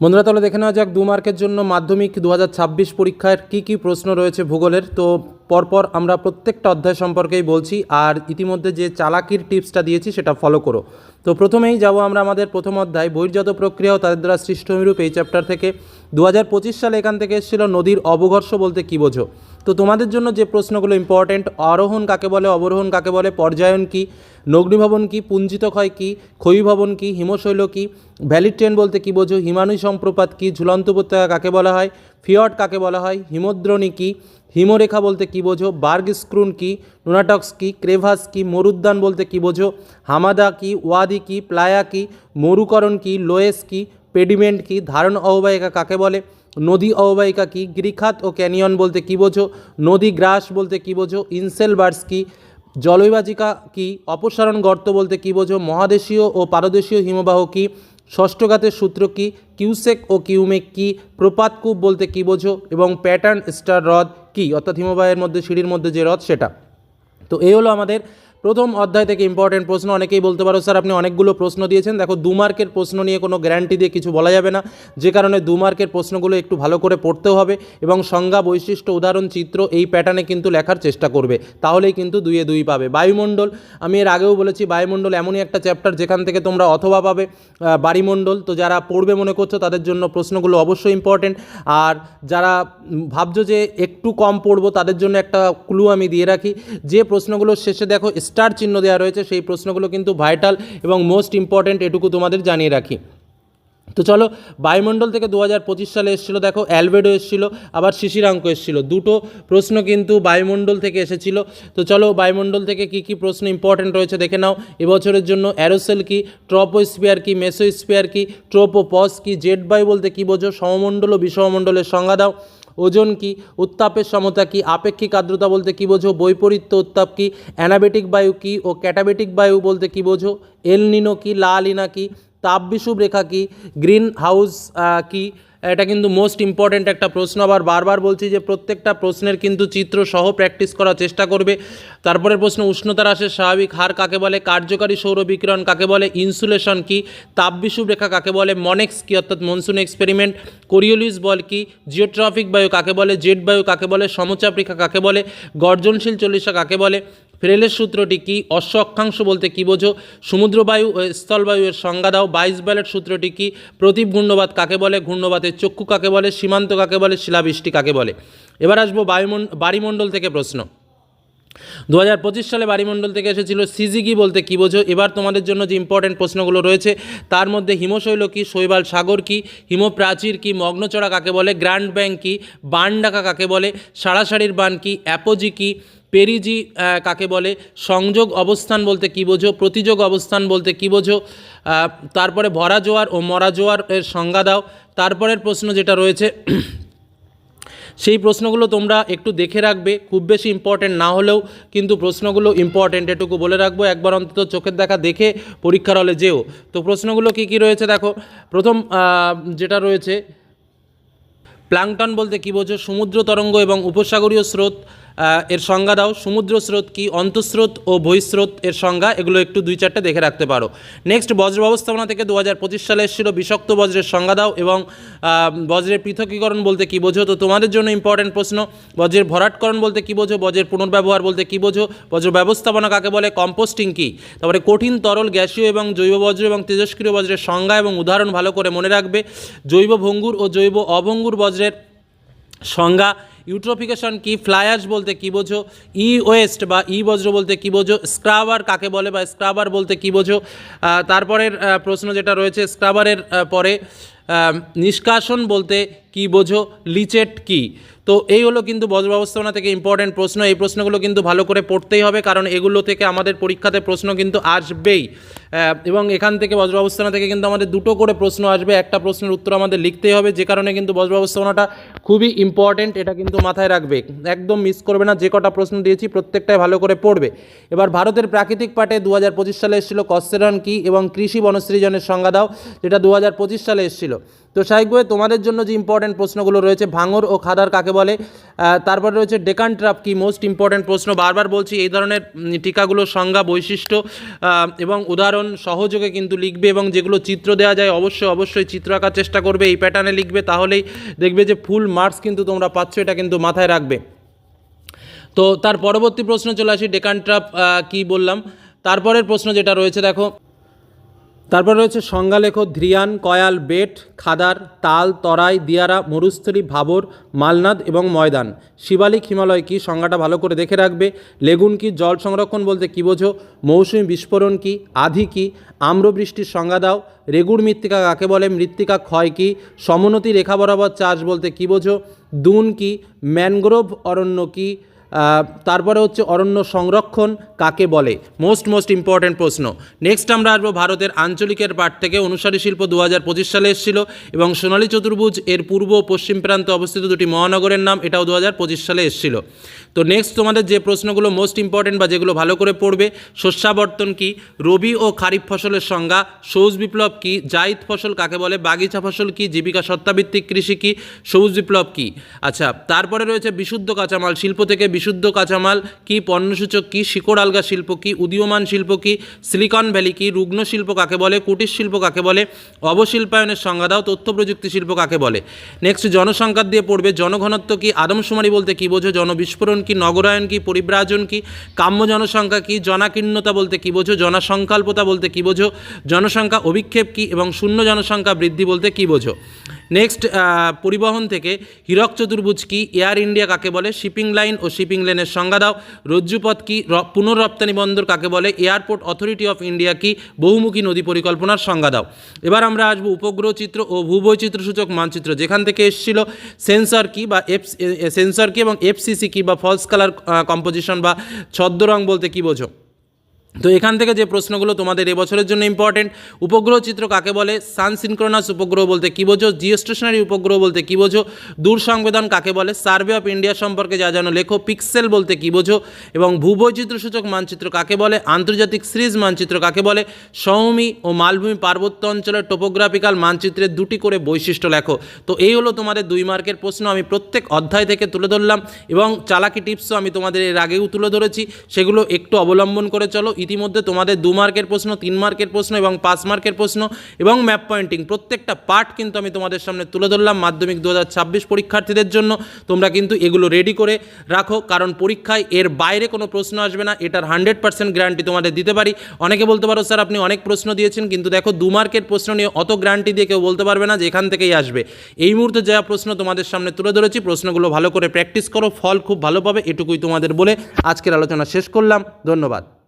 বন্ধুরা, তাহলে দেখে নেওয়া যাক দু মার্কের জন্য মাধ্যমিক দু হাজার ছাব্বিশ পরীক্ষার কি কি প্রশ্ন রয়েছে ভূগোলের। তো পরপর আমরা প্রত্যেকটা অধ্যায় সম্পর্কেই বলছি, আর ইতিমধ্যে যে চালাকির টিপসটা দিয়েছি সেটা ফলো করো। তো প্রথমেই যাব আমরা আমাদের প্রথম অধ্যায়, বহির্জাত প্রক্রিয়া ও তাদের দ্বারা সৃষ্টমিরূপ এই চ্যাপ্টার থেকে। দু হাজার পঁচিশ সালে এখান থেকে এসেছিল নদীর অবঘর্ষ বলতে কী বোঝো? তো তোমাদের জন্য যে প্রশ্নগুলো ইম্পর্টেন্ট আরোহণ কাকে বলে, অবরোহণ কাকে বলে, পর্যায়ন কী, নগ্নিভবন কী পুঞ্জিত ক্ষয় কী, ক্ষয়ীভবন কী, হিমশৈল কী ভ্যালি ট্রেন বলতে কী বোঝো, হিমানু সম্প্রপাত কী, ঝুলন্ত উপত্যকা কাকে বলা হয়, ফিয়ট কাকে বলা হয়, হিমদ্রণী কী, হিমরেখা বলতে কী বোঝো, বার্গ স্ক্রুন কী, নোনাটক্স কী, ক্রেভাস কী, মরুদ্যান বলতে কী বোঝো, হামাদা কী, ওয়াদি কী, প্লায়া কী, মরুকরণ কী, লোয়েস কী, পেডিমেন্ট কী, ধারণ অববাহিকা কাকে বলে নদী অববাহিকা কী? গৃখাত ও ক্যানিয়ন বলতে কী বোঝো? নদী গ্রাস বলতে কী বোঝো? ইনসেলবার্স কী? জলবিভাজিকা কি? অপসারণ গর্ত বলতে কী বোঝো? মহাদেশীয় ও পারদেশীয় হিমবাহ কী? ষষ্ঠঘাতের সূত্র কী? কিউসেক ও কিউমেক কী? প্রপাতকূপ বলতে কী বোঝো? এবং প্যাটার্ন স্টার হ্রদ কী? অর্থাৎ হিমবাহের মধ্যে, সিঁড়ির মধ্যে যে হ্রদ, সেটা। তো এই হলো আমাদের প্রথম অধ্যায় থেকে ইম্পর্টেন্ট প্রশ্ন, অনেকেই বলতে পারো, স্যার, আপনি অনেকগুলো প্রশ্ন দিয়েছেন। দেখো, দু মার্কের প্রশ্ন নিয়ে কোনো গ্যারান্টি দিয়ে কিছু বলা যাবে না। যে কারণে দু মার্কের প্রশ্নগুলো একটু ভালো করে পড়তেও হবে এবং সংজ্ঞা, বৈশিষ্ট্য, উদাহরণ, চিত্র এই প্যাটার্নে কিন্তু লেখার চেষ্টা করবে। তাহলেই কিন্তু দুইয়ে দুই পাবে। বায়ুমণ্ডল, আমি এর আগেও বলেছি, বায়ুমণ্ডল এমনই একটা চ্যাপ্টার যেখান থেকে তোমরা অথবা পাবে বাড়িমণ্ডল। তো যারা পড়বে মনে করছ, তাদের জন্য প্রশ্নগুলো অবশ্যই ইম্পর্টেন্ট আর যারা ভাবছ যে একটু কম পড়ব, তাদের জন্য একটা ক্লু আমি দিয়ে রাখি। যে প্রশ্নগুলোর শেষে দেখো স্টার চিহ্ন দেওয়া রয়েছে, সেই প্রশ্নগুলো কিন্তু ভাইটাল এবং মোস্ট ইম্পর্টেন্ট এটুকু তোমাদের জানিয়ে রাখি। তো চলো, বায়ুমণ্ডল থেকে দু হাজার পঁচিশ সালে এসেছিল, দেখো, অ্যালবেডো এসেছিল, আবার শিশিরাঙ্ক এসেছিল। দুটো প্রশ্ন কিন্তু বায়ুমণ্ডল থেকে এসেছিল। তো চলো, বায়ুমণ্ডল থেকে কী কী প্রশ্ন ইম্পর্টেন্ট রয়েছে দেখে নাও। এবছরের জন্য অ্যারোসেল কি ট্রপোস্পিয়ার কি মেসোস্পিয়ার কি ট্রোপোপস কি জেট বায়ু বলতে কী বোঝো? সমমণ্ডল ও বিষমণ্ডলের সংজ্ঞা দাও। ওজন কি, উত্তাপের সমতা কি, আপেক্ষিক আর্দ্রতা বলতে কী বোঝো, বৈপরীত্য উত্তাপ কি, অ্যানাবেটিক বায়ু কি ও ক্যাটাবেটিক বায়ু বলতে কী বোঝো, এলনিনো কি লা লিনা কি, তাপবিষুব রেখা কি গ্রিন হাউস কি এটা কিন্তু মোস্ট ইম্পর্ট্যান্ট একটা প্রশ্ন। আবার বারবার বলছি যে প্রত্যেকটা প্রশ্নের কিন্তু চিত্র সহ প্র্যাকটিস করার চেষ্টা করবে। তারপরের প্রশ্ন, উষ্ণতা হ্রাসের স্বাভাবিক হার কাকে বলে? কার্যকারী সৌর বিকিরণ কাকে বলে? ইনসুলেশন কি? তাপবিষুব রেখা কাকে বলে? মনেক্স কি? অর্থাৎ মনসুন এক্সপেরিমেন্ট কোরিওলিস বল কি? জিওট্রফিক বায়ু কাকে বলে? জেট বায়ু কাকে বলে? সমচাপ রেখা কাকে বলে? গর্জনশীল চল্লিশা কাকে বলে? ফ্রেলের সূত্রটি কি? অশ্ব অক্ষাংশ বলতে কী বোঝো? সমুদ্রবায়ু ও স্থলবায়ুর সংজ্ঞা দাও। বাইশ ব্যালেট সূত্রটি কি? প্রতীপ ঘূর্ণবাদ কাকে বলে? ঘূর্ণবাদের চক্ষু কাকে বলে? সীমান্ত কাকে বলে? শিলাবৃষ্টি কাকে বলে? এবার আসব বায়ুমন বাড়িমণ্ডল থেকে প্রশ্ন। দু হাজার পঁচিশ সালে বাড়িমণ্ডল থেকে এসেছিল সিজিগি বলতে কী বোঝো? এবার তোমাদের জন্য যে ইম্পর্টেন্ট প্রশ্নগুলো রয়েছে, তার মধ্যে হিমশৈল কি? শৈবাল সাগর কি? হিমপ্রাচীর কি? মগ্নচড়া কাকে বলে? গ্র্যান্ড ব্যাংক কি? বান ডাকা কাকে বলে? সারাসারির বান কি? অ্যাপোজি কি? পেরিজি কাকে বলে, সংযোগ অবস্থান বলতে কী বোঝো, প্রতিযোগ অবস্থান বলতে কী বোঝো তারপরে ভরা জোয়ার ও মরা জোয়ার এর সংজ্ঞা দাও। তারপরের প্রশ্ন যেটা রয়েছে, সেই প্রশ্নগুলো তোমরা একটু দেখে রাখবে, খুব বেশি ইম্পর্টেন্ট না হলেও, কিন্তু প্রশ্নগুলো ইম্পর্টেন্ট এটুকু বলে রাখব, একবার অন্তত চোখের দেখা দেখে পরীক্ষার হলে যেও। তো প্রশ্নগুলো কী কী রয়েছে দেখো, প্রথম যেটা রয়েছে, প্লাংটন বলতে কী বোঝো, সমুদ্র তরঙ্গ এবং উপসাগরীয় স্রোত এর সংজ্ঞা দাও, সমুদ্র স্রোত কি, অন্তঃস্রোত ও বহিঃস্রোত এর সংজ্ঞা, এগুলো একটু দুই চারটে দেখে রাখতে পারো। নেক্সট বজ্র ব্যবস্থাপনা থেকে দু হাজার পঁচিশ সালে এসেছিল বিষাক্ত বজ্রের সংজ্ঞা দাও এবং বজ্রের পৃথকীকরণ বলতে কী বোঝো? তো তোমাদের জন্য ইম্পর্টেন্ট প্রশ্ন, বজ্রের ভরাটকরণ বলতে কী বোঝো? বজ্রের পুনর্ব্যবহার বলতে কী বোঝো? বজ্র ব্যবস্থাপনা কাকে বলে? কম্পোস্টিং কি? তারপরে কঠিন, তরল, গ্যাসীয় এবং জৈব বজ্র এবং তেজস্ক্রিয় বজ্রের সংজ্ঞা এবং উদাহরণ ভালো করে মনে রাখবে। জৈব ভঙ্গুর ও জৈব অভঙ্গুর বজ্রের সংজ্ঞা, ইউট্রোফিকেশন কি, ফ্লায়ার্স বলতে কি বোঝো, ই ওয়েস্ট বা ই বজ্র বলতে কি বোঝো, স্ক্রাবার কাকে বলে বা স্ক্রাবার বলতে কি বোঝো তারপরের প্রশ্ন যেটা রয়েছে স্ক্রাবারের পরে নিষ্কাশন বলতে কী বোঝো? লিচেট কি? তো এই হলো কিন্তু বজ্র ব্যবস্থাপনা থেকে ইম্পর্টেন্ট প্রশ্ন। এই প্রশ্নগুলো কিন্তু ভালো করে পড়তেই হবে, কারণ এগুলো থেকে আমাদের পরীক্ষাতে প্রশ্ন কিন্তু আসবেই। এবং এখান থেকে বজ্র ব্যবস্থাপনা থেকে কিন্তু আমাদের দুটো করে প্রশ্ন আসবে। একটা প্রশ্নের উত্তর আমাদের লিখতেই হবে, যে কারণে কিন্তু বজ্র ব্যবস্থাপনাটা খুবই ইম্পর্টেন্ট এটা কিন্তু মাথায় রাখবে। একদম মিস করবে না, যে কটা প্রশ্ন দিয়েছি প্রত্যেকটাই ভালো করে পড়বে। এবার ভারতের প্রাকৃতিক পাটে দু হাজার পঁচিশ সালে এসেছিল কস্তেরন কি এবং কৃষি বনসৃজনের সংজ্ঞা দাও, যেটা দু হাজার পঁচিশ সালে এসেছিল। তো স্বাভাবিকভাবে তোমাদের জন্য যে ইম্পর্টেন্ট প্রশ্নগুলো রয়েছে, ভাঙর ও খাদার কাকে বলে? তারপরে রয়েছে ডেকান ট্রাপ কি মোস্ট ইম্পর্টেন্ট প্রশ্ন, বারবার বলছি, এই ধরনের টিকাগুলোর সংজ্ঞা, বৈশিষ্ট্য এবং উদাহরণ সহযোগে কিন্তু লিখবে এবং যেগুলো চিত্র দেওয়া যায়, অবশ্যই অবশ্যই চিত্র আঁকার চেষ্টা করবে, এই প্যাটার্নে লিখবে, তাহলেই দেখবে যে ফুল মার্কস কিন্তু তোমরা পাচ্ছ, এটা কিন্তু মাথায় রাখবে। তো তার পরবর্তী প্রশ্ন চলে আসি ডেকান ট্রাপ কী বললাম? তারপরের প্রশ্ন যেটা রয়েছে, দেখো তারপর রয়েছে সংজ্ঞালেখ ধ্রিয়ান কয়াল, বেট, খাদার, তাল, তরাই, দিয়ারা, মরুস্থলী, ভাবর, মালনাদ এবং ময়দান। শিবালিক হিমালয় কি? সংজ্ঞাটা ভালো করে দেখে রাখবে। লেগুন কি? জল সংরক্ষণ বলতে কী বোঝো? মৌসুমী বিস্ফোরণ কি? আধি কি? আম্রবৃষ্টির সংজ্ঞা দাও। রেগুড় মৃত্তিকা কাকে বলে? মৃত্তিকা ক্ষয় কি? সমোন্নতি রেখা বরাবর চাষ বলতে কী বোঝো? দুন কি? ম্যানগ্রোভ অরণ্য কি? তারপরে হচ্ছে অরণ্য সংরক্ষণ কাকে বলে? মোস্ট মোস্ট ইম্পর্ট্যান্ট প্রশ্ন। নেক্সট আমরা আসব ভারতের আঞ্চলিকের পাঠ থেকে। অনুসারী শিল্প দু হাজার পঁচিশ সালে এসেছিল এবং সোনালী চতুর্ভুজ এর পূর্ব পশ্চিম প্রান্তে অবস্থিত দুটি মহানগরের নাম, এটাও দু হাজার পঁচিশ সালে এসেছিল। তো নেক্সট তোমাদের যে প্রশ্নগুলো মোস্ট ইম্পর্ট্যান্ট বা যেগুলো ভালো করে পড়বে, শস্যাবর্তন কি? রবি ও খারিফ ফসলের সংজ্ঞা, সবুজ বিপ্লব কি? জাইদ ফসল কাকে বলে? বাগিচা ফসল কি? জীবিকা সত্তাভিত্তিক কৃষি কি? সবুজ বিপ্লব কি? আচ্ছা তারপরে রয়েছে বিশুদ্ধ কাঁচামাল, শিল্প থেকে বিশুদ্ধ কাঁচামাল কি পণ্যসূচক কি শিকড় আলগা শিল্প কি উদীয়মান শিল্প কি সিলিকন ভ্যালি কি রুগ্ন শিল্প কাকে বলে কুটির শিল্প কাকে বলে অবশিল্পায়নের সংজ্ঞা দাও তথ্য প্রযুক্তি শিল্প কাকে বলে নেক্সট জনসংখ্যা দিয়ে পড়বে জনঘনত্ব কি আদমশুমারি বলতে কি বোঝো জনবিস্ফোরণ কি নগরায়ন কি পরিব্রাজন কি কাম্য জনসংখ্যা কি জনাকীর্ণতা বলতে কি বোঝো জনসংকল্পতা বলতে কি বোঝো জনসংখ্যা অভিক্ষেপ কি এবং শূন্য জনসংখ্যা বৃদ্ধি বলতে কি বোঝো নেক্সট পরিবহন থেকে হীরক চতুর্ভুজ কি এয়ার ইন্ডিয়া কাকে বলে শিপিং লাইন ও শিপিং লেনের সংজ্ঞা দাও। রজ্জুপথ কি, র- পুনর্রপ্তানি বন্দর কাকে বলে এয়ারপোর্ট অথরিটি অফ ইন্ডিয়া কি, বহুমুখী নদী পরিকল্পনার সংজ্ঞা দাও। এবার আমরা আসব উপগ্রহ চিত্র ও ভূবৈচিত্র সূচক মানচিত্র। যেখান থেকে এসেছিল সেন্সর কি বা এফ সেন্সর কি এবং এফসিসি কি বা ফলস কালার কম্পোজিশন বা ছদ্মরং বলতে কি বোঝো? তো এখান থেকে যে প্রশ্নগুলো তোমাদের এবছরের জন্য ইম্পর্টেন্ট উপগ্রহ চিত্র কাকে বলে? সান সিনক্রোনাস উপগ্রহ বলতে কী বোঝো? জিওস্টেশনারি উপগ্রহ বলতে কী বোঝো? দূর সংবেদন কাকে বলে? সার্ভে অফ ইন্ডিয়া সম্পর্কে যা জানো, লেখো। পিক্সেল বলতে কী বোঝো? এবং ভূবৈচিত্র সূচক মানচিত্র কাকে বলে? আন্তর্জাতিক সিরিজ মানচিত্র কাকে বলে? সৌমি ও মালভূমি পার্বত্য অঞ্চলের টোপোগ্রাফিক্যাল মানচিত্রের দুটি করে বৈশিষ্ট্য লেখো। তো এই হলো তোমাদের দুই মার্কের প্রশ্ন, আমি প্রত্যেক অধ্যায় থেকে তুলে ধরলাম এবং চালাকি টিপসও আমি তোমাদের এর আগেও তুলে ধরেছি। সেগুলো একটু অবলম্বন করে চলো। ইতিমধ্যে তোমাদের দু মার্কের প্রশ্ন, তিন মার্কের প্রশ্ন এবং পাঁচ মার্কের প্রশ্ন এবং ম্যাপ পয়েন্টিং। প্রত্যেকটা পার্ট কিন্তু আমি তোমাদের সামনে তুলে ধরলাম মাধ্যমিক দু হাজার ছাব্বিশ পরীক্ষার্থীদের জন্য। তোমরা কিন্তু এগুলো রেডি করে রাখো, কারণ পরীক্ষায় এর বাইরে কোনো প্রশ্ন আসবে না। এটার হান্ড্রেড পার্সেন্ট গ্যারান্টি তোমাদের দিতে পারি। অনেকে বলতে পারো, স্যার, আপনি অনেক প্রশ্ন দিয়েছেন, কিন্তু দেখো দু মার্কের প্রশ্ন নিয়ে অত গ্যারান্টি দিয়ে কেউ বলতে পারবে না যে এখান থেকেই আসবে। এই মুহূর্তে যা প্রশ্ন তোমাদের সামনে তুলে ধরেছি, প্রশ্নগুলো ভালো করে প্র্যাকটিস করো, ফল খুব ভালো পাবে, এটুকুই তোমাদের বলে আজকের আলোচনা শেষ করলাম। ধন্যবাদ।